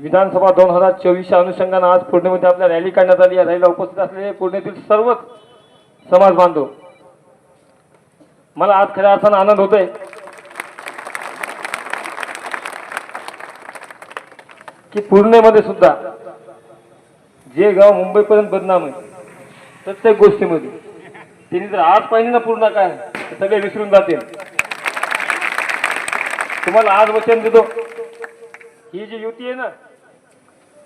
विधानसभा दोन हजार चोवीसच्या अनुषंगानं आज पूर्णेमध्ये आपल्या रॅली काढण्यात आली. या रॅलीला उपस्थित असलेले पूर्णेतील सर्वच समाज बांधव. मला आज खऱ्या अर्थानं आनंद होतोय. की पूर्णेमध्ये सुद्धा जे गाव मुंबईपर्यंत बदनाम आहे प्रत्येक गोष्टीमध्ये त्यांनी जर आज पाहिजे ना पूर्ण काय सगळे विसरून जातील. तुम्हाला आज वचन देतो. ही जी युती आहे ना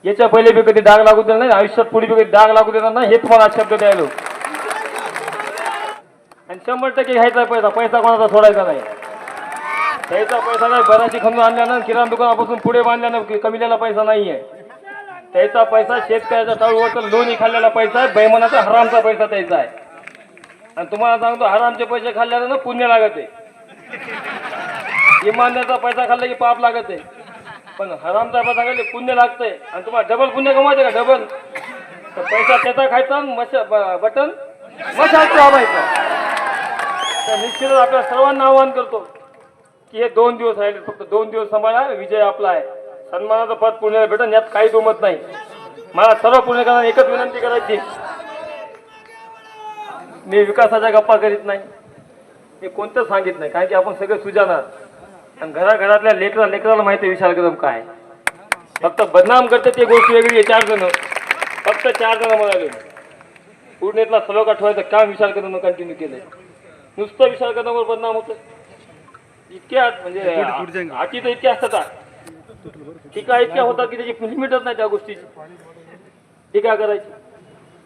याच्या पहिले बी कधी डाग लागू देणार नाही आयुष्यात पुढे बी कधी डाग लागू देणार नाही हे तुम्हाला शब्द द्यायलो. आणि शंभर टक्के घ्यायचा पैसा पैसा कोणाचा सोडायचा नाही. त्याचा पैसा नाही बराची खंदू आणल्यानं किराणा दुकानापासून पुढे बांधल्यानं कि- कमिलेला पैसा आहे त्याचा पैसा शेतकऱ्याच्या टाळूवर लोणी खाल्लेला पैसा आहे बैमानाचा हरामचा पैसा त्याचा आहे. आणि तुम्हाला सांगतो हरामचे पैसे खाल्ल्यानं ना पुण्य लागत. आहे इमानदारचा पैसा खाल्ला की पाप लागत. आहे पण हरामचा पैसा खाल्ले पुण्य लागतंय. आणि तुम्हाला डबल पुण्य कमायचं का? डबल तर पैसा त्याचा खायचा आणि ब- बटन मशाल दाबायचा तर निश्चितच आपल्या सर्वांना आवाहन करतो की हे दोन दिवस राहिले फक्त दोन दिवस सांभाळा विजय आपला आहे. सन्मानाचं पद पुण्याला भेटन यात काही दुमत नाही. मला सर्व पुणेकरांना एकच विनंती करायची. मी विकासाच्या गप्पा करीत नाही. मी कोणतंच सांगित नाही कारण की आपण सगळे सुजाणार. आणि घराघरातल्या लेकरा लेकराला माहिती विशाल कदम काय. फक्त बदनाम करते ते गोष्ट वेगळी आहे चार जण. फक्त चार जण म्हणाले पूर्णेतला सलोखा ठेवायचं काम विशाल कदम कंटिन्यू केलंय. नुसतं विशाल कदमवर बदनाम होतं इतक्या म्हणजे अटी तर इतक्या असतात. टीका इतक्या होतात की त्याची लिमिटच नाही त्या गोष्टीची. टीका करायची.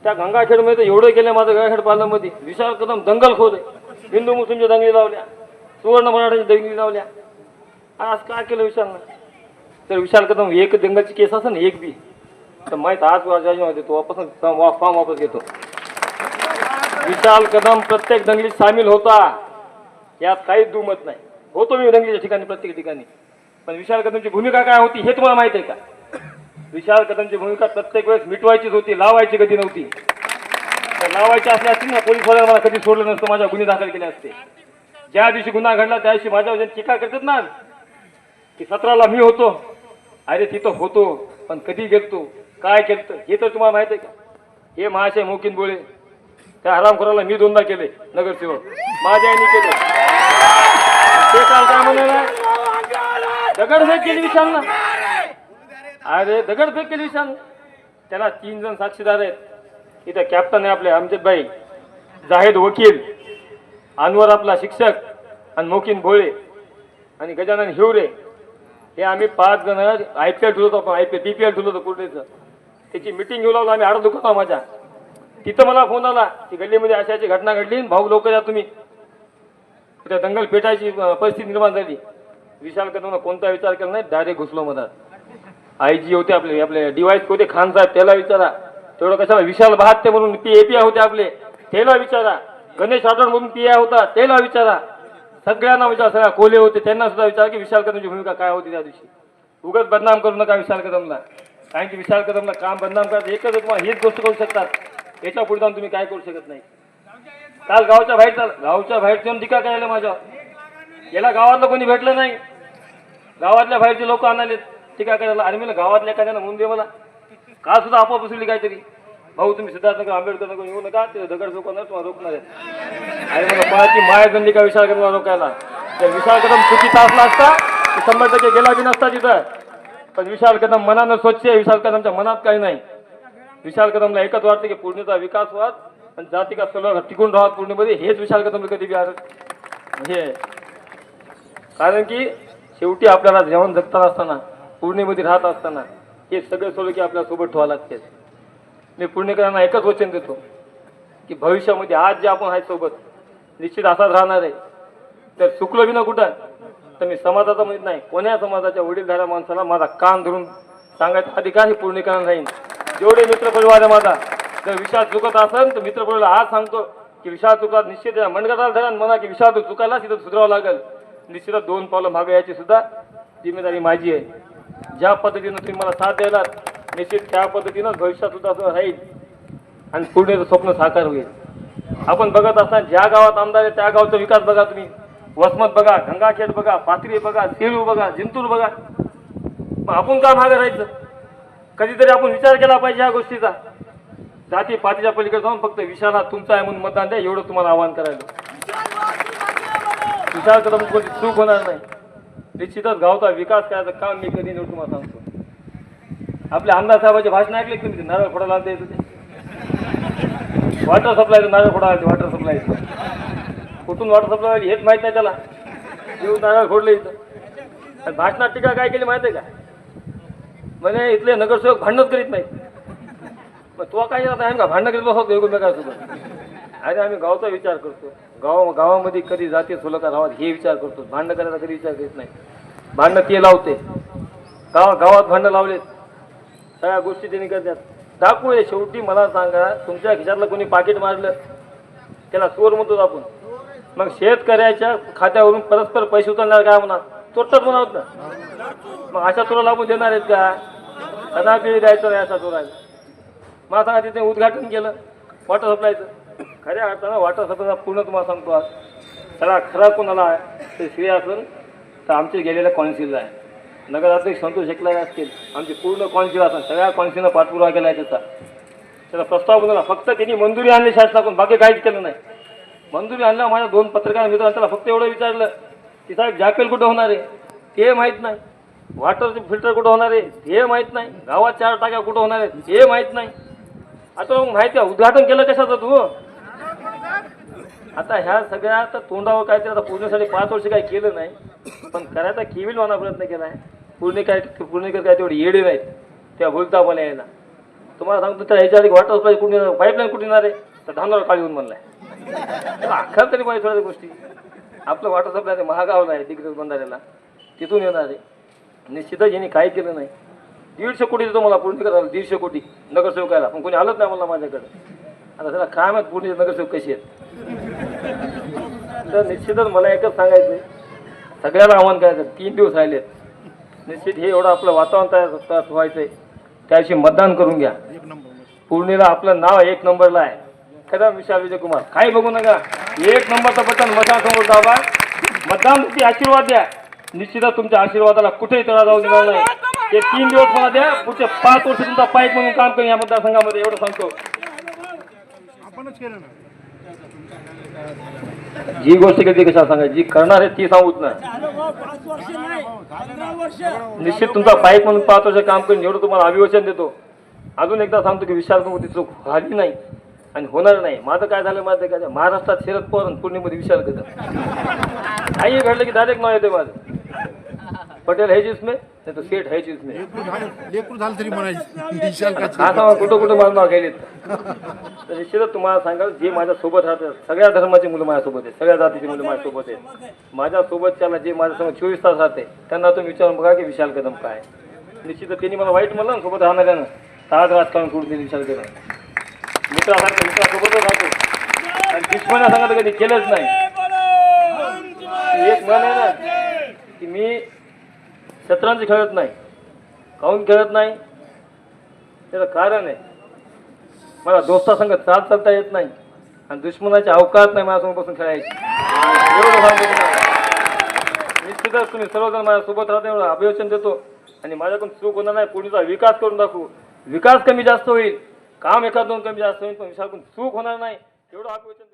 त्या गंगाखेडमध्ये तर एवढं गेलं माझं गंगाखेड पालनामध्ये. विशाल कदम दंगलखोर आहे हिंदू मुस्लिमच्या दंगली लावल्या. सुवर्ण मराठ्याच्या दंगली लावल्या. आज काय केलं विशालनं? तर विशाल कदम एक दंगलची केस असेल ना एक बी. तर माहीत आज राजीनामा तो वापस फॉर्म वापस घेतो. विशाल कदम प्रत्येक दंगलीत सामील होता. यात काहीच दुमत नाही. होतो मी दंगलीच्या ठिकाणी प्रत्येक ठिकाणी. पण विशाल कदमची भूमिका काय होती हे तुम्हाला माहीत आहे का? विशाल कदमची भूमिका प्रत्येक वेळेस मिटवायचीच होती लावायची कधी नव्हती. तर लावायची असली असती ना पोलीस वाल्याला मला कधी सोडलं नसतं माझ्या गुन्हे दाखल केले असते. ज्या दिवशी गुन्हा घडला त्या दिवशी माझ्यावर वजन टीका करतात ना की सतराला मी होतो. अरे तिथं होतो पण कधी गेलतो? काय केलं हे तर तुम्हाला माहीत आहे का? हे महाशय मोकिन बोळे त्या हरामखोराला मी दोनदा केले नगरसेवक. माझ्या आईने केले. ते काल काय म्हणाला? दगडफेक केली विशाल अरे दगडफेक केली विशाल त्याला तीन जण साक्षीदार आहेत. इथं कॅप्टन आहे आपले अमजद भाई. जाहेद वकील. अनवर आपला शिक्षक. आणि मोकिन भोळे. आणि गजानन हिवरे. हे आम्ही पाच जण आय पी एल ठेवत होतो I P L P P L ठेवतो पूर्णेचं त्याची मिटिंग घेऊ लागलो आम्ही आडत दुखतो माझ्या. तिथं मला फोन आला की गल्लीमध्ये अशी अशी घटना घडली भाऊ लोक या तुम्ही. त्या दंगल पेटायची परिस्थिती निर्माण झाली. विशाल कदमनं कोणता विचार केला नाही डायरेक्ट घुसलो मधात. आय जी होते आपले आपले डिवाईस होते खान साहेब त्याला विचारा. तेवढं कशाला विशाल बहात्ते म्हणून पी एपीआय होते आपले त्याला विचारा. गणेश राठोड म्हणून पी आय होता त्याला विचारा. सगळ्यांना विचार सगळ्या कोले होते त्यांना सुद्धा विचार की विशाल कदमची भूमिका काय होती त्या दिवशी. उगाच बदनाम करू नका विशाल कदमला कारण की विशाल कदमला काम बदनाम करायचं एकच तुम्हाला हीच गोष्ट करू शकतात. याच्यापुढे जाऊन तुम्ही काय करू शकत नाही. काल गावच्या बाहेर चाल गावच्या बाहेर जाऊन टीका करायला माझ्या. याला गावातलं कोणी भेटलं नाही. गावातल्या बाहेरचे लोक आणाले टीका करायला. आणि मी गावातल्या एखाद्यानं म्हणून दे मला. का सुद्धा आपोआप बसली काहीतरी. भाऊ तुम्ही सिद्धार्थनगर आंबेडकर नगर येऊ नका ते दगड चौकांना तुम्हाला रोखणार आहे आणि मला कोणाची माया का विचार रोखायला? रोकायला तर विशाल कदम चुकीचा असला असता तर शंभर टक्के गेला बी नसता तिथं. पण विशाल कदम मनानं स्वच्छ आहे विशाल कदमच्या मनात काही नाही. विशाल कदमला एकच वाटतं की पूर्णेचा विकास व्हावा आणि जातिका सलग टिकून राहावा पूर्णेमध्ये हेच विशाल कदम कधी बी हे आहे. म्हणजे कारण की शेवटी आपल्याला जेवण जगताना असताना पूर्णेमध्ये राहत असताना हे सगळे सोडलं की आपल्यासोबत ठेवा लागते मी पुणेकरांना एकच वचन देतो की भविष्यामध्ये आज जे आपण आहे सोबत निश्चित असाच राहणार आहे. तर चुकलं बी ना कुठं तर मी समाजाचा म्हणजे नाही. कोण्या समाजाच्या वडीलधाऱ्या माणसाला माझा कान धरून सांगायचा अधिकार हे पूर्णेकरांना राहील जेवढे मित्र परिवार आहे माझा जर विषाद चुकत असेल तर मित्र परिवार आज सांगतो की विषाद चुकत निश्चित या मनगटाला धरा म्हणा की विषाद तू चुकायला तिथं सुधारावं लागेल. निश्चितच दोन पावलं मागे याची सुद्धा जिम्मेदारी माझी आहे. ज्या पद्धतीनं तुम्ही मला साथ द्यायला निश्चित त्या पद्धतीनं भविष्यात सुद्धा असं राहील आणि पुढे स्वप्न साकार होईल. आपण बघत असताना ज्या गावात आमदार आहे त्या गावचा विकास बघा तुम्ही. वसमत बघा गंगाखेड बघा पाथरी बघा सेलू बघा जिंतूर बघा. मग आपण का मागं राहायचं? कधीतरी आपण विचार केला पाहिजे या गोष्टीचा. जाती पातीच्या पलीकडे जाऊन फक्त विशाला तुमचा आहे म्हणून मतदान द्या एवढं तुम्हाला आवाहन करायला. विचार करून कोणती चूक होणार नाही. निश्चितच गावचा विकास करायचं काम मी कधी निवड तुम्हाला सांगतो. आपल्या आमदार साहेबांचे भाषण ऐकले की तुम्ही? नारळ फोडायला आलते तुझे वॉटर सप्लाय नारळ फोडायला वॉटर सप्लाय कुठून वॉटर सप्लाय हेच माहीत नाही त्याला. येऊन नारळ फोडले इथं. आणि भाषणात टीका काय केली माहिती आहे का? म्हणे इथले नगरसेवक भांडणच करीत नाही मग तो काय आता आहे का भांडण करीत बसवतो एकमेकांसोबत. अरे आम्ही गावचा विचार करतो. गाव गावामध्ये कधी जाते सुलका रावात हे विचार करतो. भांडण करायचा कधी विचार करीत नाही. भांडणं ते लावते. गाव गावात भांडणं लावलेत. सगळ्या गोष्टी त्यांनी करतात. दाखवू हे शेवटी मला सांगा तुमच्या खिशातलं कोणी पाकिट मारलं त्याला चोर म्हणतो आपण. मग शेतकऱ्याच्या खात्यावरून परस्पर पैसे उचलणार काय म्हणा? तोटत म्हणत ना मग अशा चोरा लागून देणार आहेत का? कदापि द्यायचं नाही अशा चोराला. मला सांगा तिथे उद्घाटन केलं वॉटर सप्लायचं खऱ्या अर्थानं वॉटर सप्लायचा पूर्ण तुम्हाला सांगतो आज. सगळा खरा कोणाला आहे ते श्रेय असेल तर आमचे गेलेल्या कॉन्सिलला आहे. नगराध्यक्ष संतोष एकला असतील. आमची पूर्ण कॉन्सिल असेल सगळ्या कॉन्सिलनं पाठपुरावा केला आहे त्याचा. त्याला प्रस्ताव बनवला. फक्त त्यांनी मंजुरी आणली शासनाकडून. बाकी काहीच केलं नाही. मंजुरी आणला माझ्या दोन पत्रकार मित्रांनी त्याला फक्त एवढं विचारलं की साहेब जॅकेल कुठं होणार आहे? ते माहीत नाही. वॉटरचे फिल्टर कुठं होणार आहे? हे माहीत नाही. गावात चार टाक्या कुठं होणार आहेत? हे माहीत नाही. आता मग माहिती आहे. उद्घाटन केलं कशाचं तू? आता ह्या सगळ्या आता तोंडावर काहीतरी आता पूर्णसाठी पाच वर्ष काही केलं नाही. पण करायचा केविल म्हणा प्रयत्न केला आहे. पूर्ण काय काय तेवढे येडे नाहीत. त्या भुलता पण यायला तुम्हाला सांगतो त्या ह्याच्या आधी वॉटर पाहिजे कुठे पाईपलाईन कुठे येणार आहे? तर धानावर काळी येऊन म्हणलाय. अख्खा तरी पाहिजे थोड्या गोष्टी. आपलं वाटर सप्लाय महागावला आहे तिकडे बंधाऱ्याला. तिथून येणार आहे. निश्चितच यांनी काही केलं नाही. दीडशे कोटी देतो मला पूर्ण करायला दीडशे कोटी नगरसेवकाला. पण कोणी आलंच नाही मला माझ्याकडे. आता त्याला काय माहीत पूर्ण नगरसेवक कशी आहेत? तर निश्चितच मला एकच सांगायचं सगळ्याला आव्हान करायचं. तीन दिवस राहिलेत. निश्चित हे एवढं आपलं वातावरण तयार व्हायचं आहे त्याविषयी मतदान करून घ्या. पूर्णिला आपलं नाव एक नंबरला आहे. खरं विशाल विजय कुमार काही बघू नका. एक नंबरचं बटन मतदान दाबा. मतदान ती आशीर्वाद द्या. निश्चितच तुमच्या आशीर्वादाला कुठेही तळा जाऊ देणार नाही. ते तीन दिवस मला द्या पुढचे पाच वर्ष तुमचा पाईप म्हणून काम करेन या मतदारसंघामध्ये एवढं सांगतो. आपणच केलं ना. जी गोष्ट कधी कशा सांगायची? जी करणार आहे ती सांगूच नाही. निश्चित तुमचा पाईप म्हणून पाच वर्ष काम करून एवढं तुम्हाला अभिवचन देतो. अजून एकदा सांगतो की विशाल ती चूक झाली नाही आणि होणार नाही. माझं काय झालं माहिती आहे का? महाराष्ट्रात शरद पवार पूर्णिमध्ये विशाल कदम काही घडलं की डायरेक्ट नाव येते माझं. पटेल है जिसमें नाही तर सेठ है जिसमें। लेकरू झालं तरी म्हणायचं. विशाल का आता कुठं कुठं माझं नाव गेलेत? तर निश्चितच तुम्हाला सांगाल जे माझ्यासोबत राहतात सगळ्या धर्माची मुलं माझ्यासोबत आहेत सगळ्या जातीची मुलं माझ्यासोबत आहेत. माझ्यासोबतच्याला जे माझ्यासमोर चोवीस तास राहते त्यांना तुम्ही विचारून बघा की विशाल कदम काय निश्चितच त्यांनी मला वाईट म्हणलं ना सोबत राहणाऱ्यानं ताज राजकारण सोडून दिली विशाल कदम. मित्रासारखं मित्रासोबतच राहतो. आणि दुश्मना सांगत कधी केलंच नाही. एक म्हण आहे ना की मी शतरंज खेळत नाही. काऊन खेळत नाही? त्याचं कारण आहे. मला दोस्तासंग चाल चालता येत नाही. आणि दुश्मनाची अवकाश नाही माझ्यासमोर बसून खेळायची. एवढं सांगतो निश्चितच तुम्ही सर्वजण माझ्यासोबत राहता एवढं अभिवचन देतो. आणि माझ्याकडून चूक होणार नाही पुढीचा विकास करून दाखवू. विकास कमी जास्त होईल. काम एखाद दोन कमी जास्त होईल पण विशाळकडून चूक होणार नाही. एवढं अभिवचन